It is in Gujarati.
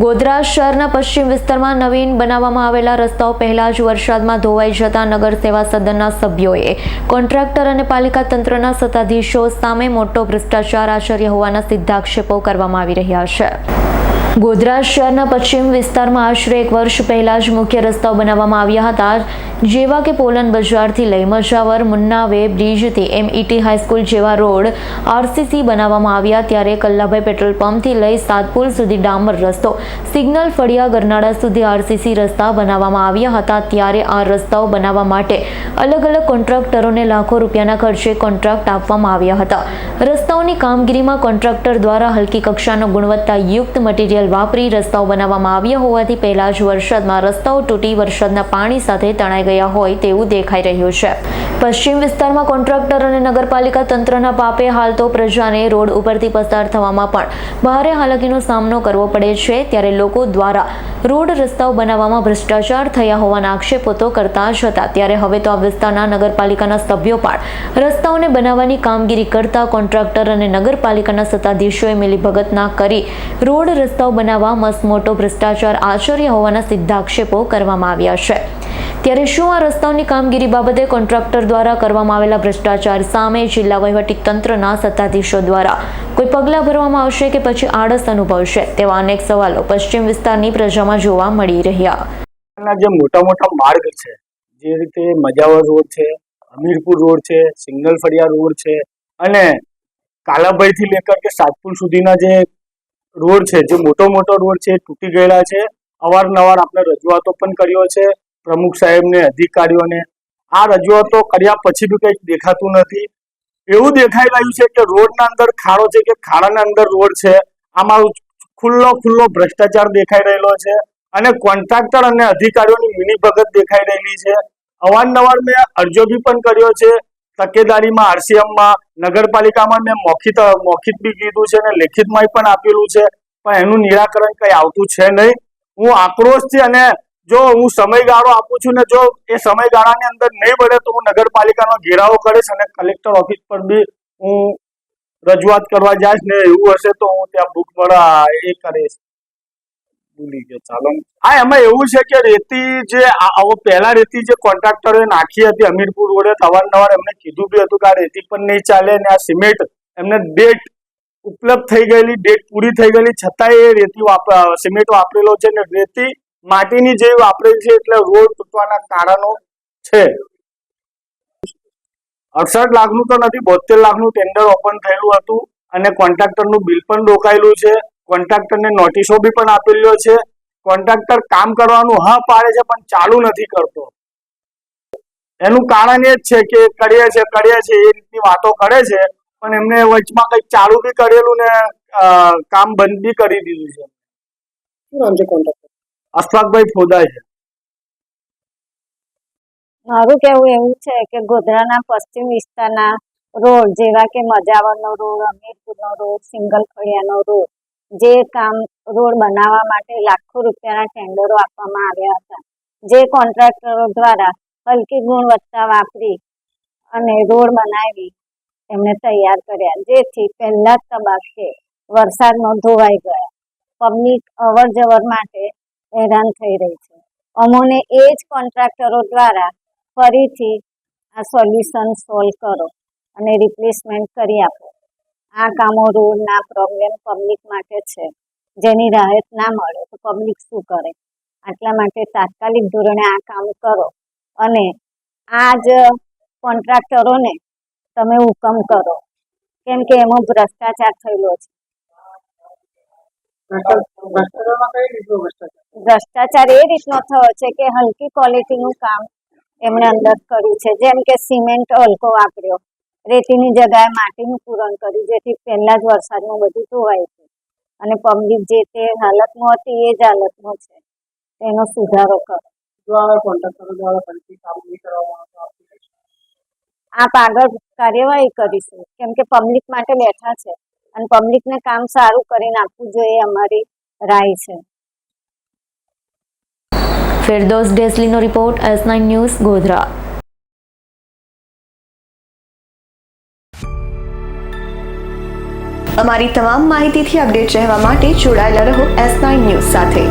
ગોધરા શહેરના પશ્ચિમ વિસ્તારમાં નવીન બનાવવામાં આવેલા રસ્તાઓ પહેલા જ વરસાદમાં ધોવાઈ જતા નગર સેવા સદનના સભ્યોએ કોન્ટ્રાક્ટર અને પાલિકા તંત્રના સત્તાધીશો સામે મોટો ભ્રષ્ટાચાર આચર્ય હોવાના સિદ્ધાક્ષેપો કરવામાં આવી રહ્યા છે. ગોધરા શહેરના પશ્ચિમ વિસ્તારમાં આશરે એક વર્ષ પહેલા જ મુખ્ય રસ્તાઓ બનાવવામાં આવ્યા હતા. જેવા કે પોલન બજારથી લઈ મજાવર મુન્નાવે બ્રિજથી એમઈટી હાઈસ્કૂલ જેવા રોડ આરસીસી બનાવવામાં આવ્યા ત્યારે કલ્લાભાઈ પેટ્રોલ પંપથી લઈ સાતપુલ સુધી ડામર રસ્તો, સિગ્નલ ફળિયા ગરનાળા સુધી આરસીસી રસ્તા બનાવવામાં આવ્યા હતા ત્યારે આ રસ્તાઓ બનાવવા માટે અલગ અલગ કોન્ટ્રાક્ટરોને લાખો રૂપિયાના ખર્ચે કોન્ટ્રાક્ટ આપવામાં આવ્યા હતા. રસ્તાઓની કામગીરીમાં કોન્ટ્રાક્ટર દ્વારા હલકી કક્ષાનો ગુણવત્તાયુક્ત મટીરીયલ વાપરી રસ્તાઓ બનાવવામાં આવ્યા હોવાથી પહેલા જ વરસાદમાં રસ્તાઓ તૂટી વરસાદના પાણી સાથે તણાઈ ગયા હોય તેવું દેખાઈ રહ્યું છે. પશ્ચિમ વિસ્તારમાં કોન્ટ્રાક્ટર અને નગરપાલિકા તંત્રના પાપે હાલ તો પ્રજાને રોડ ઉપરથી પસાર થવામાં પણ ભારે હાલાકીનો સામનો કરવો પડે છે, ત્યારે લોકો દ્વારા રોડ રસ્તાઓ બનાવવામાં ભ્રષ્ટાચાર થયા હોવાના આક્ષેપો તો કરતા જ હતા. ત્યારે હવે તો આ વિસ્તારના નગરપાલિકાના સભ્યો પણ રસ્તાઓને બનાવવાની કામગીરી કરતા કોન્ટ્રાક્ટર અને નગરપાલિકાના સત્તાધીશોએ મિલીભગત ના કરી રોડ રસ્તાઓ બનાવવા મસમોટો ભ્રષ્ટાચાર આચર્ય હોવાના સિદ્ધાક્ષેપો કરવામાં આવ્યા છે. ત્યારે શું આ રસ્તાઓની કામગીરી બાબતે કોન્ટ્રાક્ટર દ્વારા કરવામાં આવેલા ભ્રષ્ટાચાર સામે જિલ્લા તંત્રના સત્તાધીશો દ્વારા કોઈ પગલાં ભરવામાં આવશે કે પછી આળસ અનુભવશે તેવા અનેક સવાલો પશ્ચિમ વિસ્તારની પ્રજામાં જોવા મળી રહ્યા. જે મોટા મોટા માર્ગ છે, જે રીતે મજાવર રોડ છે હમીરપુર રોડ છે, સિંગલ ફળિયા રોડ છે, અને કાલાભાઈથી લેકર કે સાતપુર સુધીના જે રોડ છે, જે મોટો મોટો રોડ છે તૂટી ગયેલા છે. અવારનવાર આપણે રજૂઆતો પણ કર્યો છે. પ્રમુખ સાહેબને, અધિકારીઓને. આ રજૂઆતો કર્યા પછી બી કંઈક દેખાતું નથી. એવું દેખાઈ રહ્યું છે કે રોડના અંદર ખાડો છે કે ખાડાના અંદર રોડ છે. આમાં ખુલ્લો ખુલ્લો ભ્રષ્ટાચાર દેખાઈ રહેલો છે અને કોન્ટ્રાક્ટર અને અધિકારીઓની મિલીભગત દેખાઈ રહેલી છે. અવારનવાર મેં અરજો બી પણ કર્યો છે. તકેદારીમાં, આરસીએમમાં, નગરપાલિકામાં મેં મૌખિત મૌખિત બી કીધું છે અને લેખિતમાં પણ આપેલું છે. પણ એનું નિરાકરણ કંઈ આવતું છે નહીં. હું આક્રોશ છે અને જો હું સમયગાળો આપું છું ને જો એ સમયગાળાની અંદર નહીં બને તો હું નગરપાલિકાનો ઘેરાવો કરીશ અને કલેક્ટર ઓફિસ પર બી હું રજૂઆત કરવા જઈશ ને એવું હશે તો હું ત્યાં બુક મળા એ કરીશ. ભૂલી ગયો, ચાલો. હા, એમાં એવું છે કે રેતી જે આવો પહેલા રેતી જે કોન્ટ્રાક્ટરોએ નાખી હતી હમીરપુર રોડે અવારનવાર એમને કીધું બી હતું કે આ રેતી પણ નહીં ચાલે ને આ સિમેન્ટ એમને ડેટ ઉપલબ્ધ થઈ ગયેલી, ડેટ પૂરી થઈ ગયેલી. છતાંય એ રેતી સિમેન્ટ વાપરેલો છે ને રેતી માટીની જે વાપરેલી છે એટલે રોડ તૂટવાના કારણો છે. અડસઠ લાખનું તો નથી બોતેર લાખનું ટેન્ડર ઓપન થયેલું હતું અને કોન્ટ્રાક્ટરનું બિલ પણ રોકાયેલું છે. કોન્ટ્રાક્ટરને નોટિસો બી પણ આપેલો છે. કોન્ટ્રાક્ટર કામ કરવાનું હા પાડે છે, પણ ચાલુ નથી કરતો. એનું કારણ એ જ છે કે કરીએ છે કરીએ છે, એ રીતની વાતો કરે છે, પણ એમને વચમાં કંઈક ચાલુ બી કરેલું ને કામ બંધ બી કરી દીધું છે. અશફાકભાઈ ફોદા છે. મારું કેવું એવું છે કે ગોધરાના પશ્ચિમ વિસ્તારના રોડ જેવા કે મજાવરનો રોડ, અમીરપુરનો રોડ સિંગલ ખડિયાનો રોડ, જે કામ રોડ બનાવવા માટે લાખો રૂપિયાના ટેન્ડરો આપવામાં આવ્યા હતા. જે કોન્ટ્રાક્ટરો દ્વારા હલકી ગુણવત્તા વાપરી અને રોડ બનાવી એમને તૈયાર કર્યા. જેથી પહેલા તબક્કે વરસાદમાં ધોવાઈ ગયા. પબ્લિક અવર જવર માટે હેરાન થઈ રહી છે. અમોને એ જ કોન્ટ્રાક્ટરો દ્વારા ફરીથી આ સોલ્યુશન સોલ્વ કરો અને રિપ્લેસમેન્ટ કરી આપો. આ કામો રોડના પ્રોબ્લેમ પબ્લિક માટે છે. જેની રાહત ના મળે તો પબ્લિક શું કરે? આટલા માટે તાત્કાલિક ધોરણે આ કામ કરો અને આ જ કોન્ટ્રાક્ટરોને તમે હુકમ કરો. કેમ કે એમાં ભ્રષ્ટાચાર થયેલો છે. ભ્રષ્ટાચાર એ રીતનો થયો છે કે હલકી ક્વોલિટીનું કામ એમણે અંદર કર્યું છે. જેમ કે સિમેન્ટ હલકો વાપર્યો રેતીની જગ્યાએ માટીનું પૂરણ કર્યું જેથી પહેલા જ વરસાદનું બધું ધોવાય છે અને પબ્લિક જે તે હાલતમાં હતી એ જ હાલતમાં છે. એનો સુધારો કરો. આપ આગળ કાર્યવાહી કરીશું. કેમ કે પબ્લિક માટે બેઠા છે. અને પબ્લિકને કામ સારું કરીને આપવું જોઈએ અમારી રાય છે. Firdos ડેસલીનો report S nine news Godhra. અમારી તમામ માહિતીથી અપડેટ રહેવા માટે જોડાયેલા રહો એસ નાઇન ન્યૂઝ સાથે.